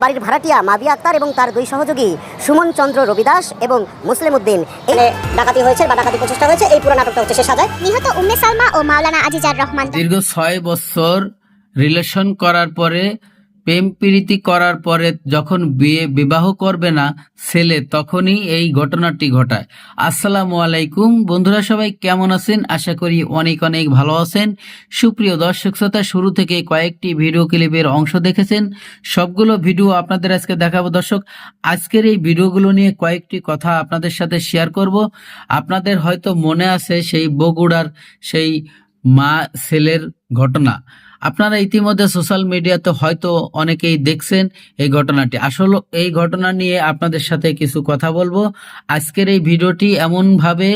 বাড়ির ভাড়াটিয়া মাবিয়া আক্তার এবং তার দুই সহযোগী সুমন চন্দ্র রবিদাস এবং মুসলিম উদ্দিন। এখানে ডাকাতি হয়েছে বা ডাকাতি প্রচেষ্টা হয়েছে এই পুরো নাটকটা হচ্ছে সে সাজায়। নিহত উম্মে সালমা ও মাওলানা আজিজার রহমান। দীর্ঘ ছয় বছর রিলেশন করার পরে প্রেম প্রীতি করার পরে যখন বিয়ে বিবাহ করবে না ছেলে, তখনই এই ঘটনাটি ঘটায়। আসসালামু আলাইকুম। বন্ধুরা সবাই কেমন আছেন? আশা করি অনেক অনেক ভালো আছেন। সুপ্রিয় দর্শক শ্রোতা, শুরু থেকে কয়েকটি ভিডিও ক্লিপের অংশ দেখেছেন। সবগুলো ভিডিও আপনাদের আজকে দেখাবো। দর্শক, আজকের এই ভিডিওগুলো নিয়ে কয়েকটি কথা আপনাদের সাথে শেয়ার করব। আপনাদের হয়তো মনে আছে সেই বগুড়ার সেই মা ছেলের ঘটনা। আপনারা ইতিমধ্যে সোশ্যাল মিডিয়াতে হয়তো অনেকেই দেখছেন এই ঘটনাটি। আসলে এই ঘটনা নিয়ে আপনাদের সাথে কিছু কথা বলব। আজকের এই ভিডিওটি এমনভাবে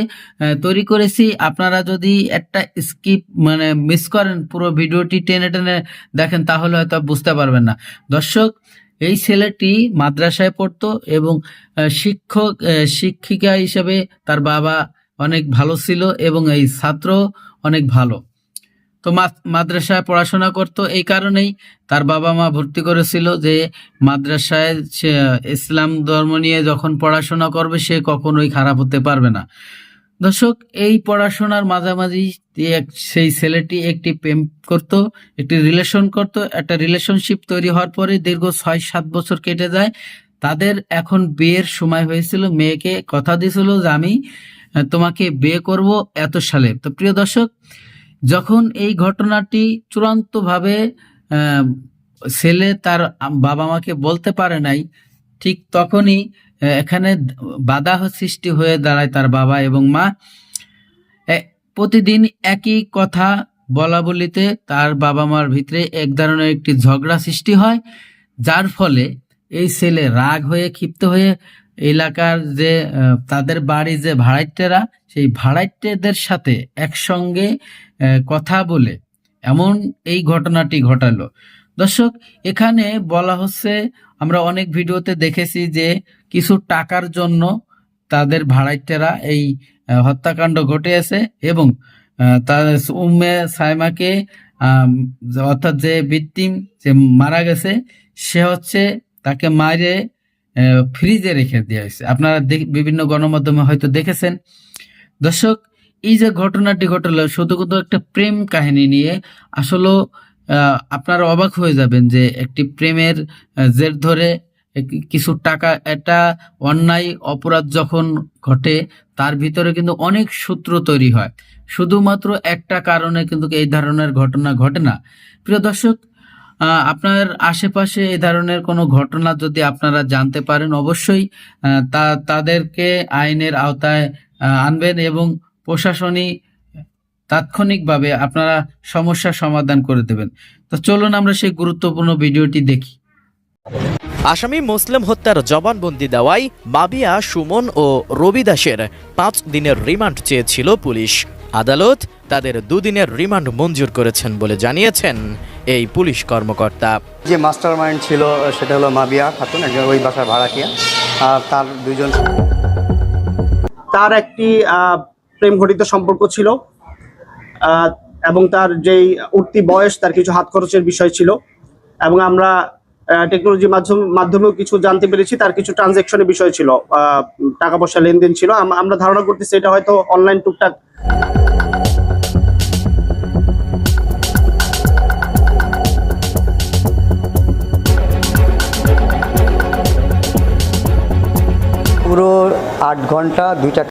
তৈরি করেছি, আপনারা যদি একটা স্কিপ মানে মিস করেন পুরো ভিডিওটি টেনে টেনে দেখেন, তাহলে হয়তো বুঝতে পারবেন না। দর্শক, এই ছেলেটি মাদ্রাসায় পড়তো এবং শিক্ষক শিক্ষিকা হিসেবে তার বাবা অনেক ভালো ছিল এবং এই ছাত্র অনেক ভালো। তো মাদ্রাসায় পড়াশোনা করত এই কারণেই তার বাবা মা ভর্তি করেছিল যে মাদ্রাসায় সে, ইসলাম ধর্ম নিয়ে যখন পড়াশোনা করবে সে কখনোই খারাপ হতে পারবে না। দর্শক, এই পড়াশোনার মাঝামাঝি সেই ছেলেটি একটি প্রেম করত, একটি রিলেশন করত। একটা রিলেশনশিপ তৈরি হওয়ার পরে দীর্ঘ ছয় সাত বছর কেটে যায়। তাদের এখন বিয়ের সময় হয়েছিল। মেয়েকে কথা দিয়েছিল যে, আমি তোমাকে বিয়ে করব এত সালে। তো প্রিয় দর্শক যখন এই ঘটনাটি চূড়ান্তভাবে ছেলে তার বাবা মাকে বলতে পারে নাই, ঠিক তখনই এখানে বাধা সৃষ্টি হয়ে দাঁড়ায় তার বাবা এবং মা। প্রতিদিন একই কথা বলা বলিতে তার বাবা মার ভিতরে এক ধরনের একটি ঝগড়া সৃষ্টি হয়, যার ফলে এই ছেলে রাগ হয়ে, ক্ষিপ্ত হয়ে এলাকার যে তাদের বাড়ি যে ভাড়াইটেরা সেই ভাড়াইটেদের সাথে একসঙ্গে কথা বলে এমন এই ঘটনাটি ঘটালো। দর্শক, এখানে বলা হচ্ছে, আমরা অনেক ভিডিওতে দেখেছি যে কিছু টাকার জন্য তাদের ভাড়াইটেরা এই হত্যাকাণ্ড ঘটেছে এবং তার উম্মে সাইমাকে অর্থাৎ যে ভিকটিম যে মারা গেছে, সে হচ্ছে তাকে মারে ফ্রিজে রেখে দেওয়া হয়েছে। আপনারা বিভিন্ন গণমাধ্যমে হয়তো দেখেছেন। দর্শক, এই যে ঘটনাটি ঘটলো শুধু কিন্তু একটা প্রেম কাহিনী নিয়ে আসলে আপনারা অবাক হয়ে যাবেন যে একটি প্রেমের জের ধরে কিছু টাকা, একটা অন্যায় অপরাধ যখন ঘটে, তার ভিতরে কিন্তু অনেক সূত্র তৈরি হয়। শুধুমাত্র একটা কারণে কিন্তু এই ধরনের ঘটনা ঘটে না। প্রিয় দর্শক আপনার আশেপাশে এ ধরনের কোনো ঘটনা যদি আপনারা জানতে পারেন, অবশ্যই তা, তাদেরকে আইনের আওতায় আনবেন এবং প্রশাসনিক তাৎক্ষণিকভাবে আপনারা সমস্যার সমাধান করে দেবেন। তো চলুন আমরা সেই গুরুত্বপূর্ণ ভিডিওটি দেখি। আসামি মুসলিম হত্যার জবানবন্দি দেওয়ায় মাবিয়া, সুমন ও রবি দাসের পাঁচ দিনের রিমান্ড চেয়েছিল পুলিশ। আদালত তাদের দুদিনের রিমান্ড মঞ্জুর করেছেন বলে জানিয়েছেন। এই পুলিশ কর্মকর্তা। যে মাস্টার মাইন্ড ছিল সেটা হলো মাবিয়া খাতুন একজন ওই বাসার ভাড়াটিয়া। আর তার দুইজন তার একটি আহ, প্রেম ঘটিত সম্পর্ক ছিল এবং তার যেই উঠতি বয়স তার কিছু হাত খরচের বিষয় ছিল। এবং আমরা টেকনোলজির মাধ্যম মাধ্যমেও কিছু জানতে পেরেছি তার কিছু ট্রানজেকশনের বিষয় ছিল টাকা পয়সা লেনদেন ছিল। আমরা ধারণা করতেছি এটা হয়তো অনলাইন টুকটাক আট ঘন্টা দুইটা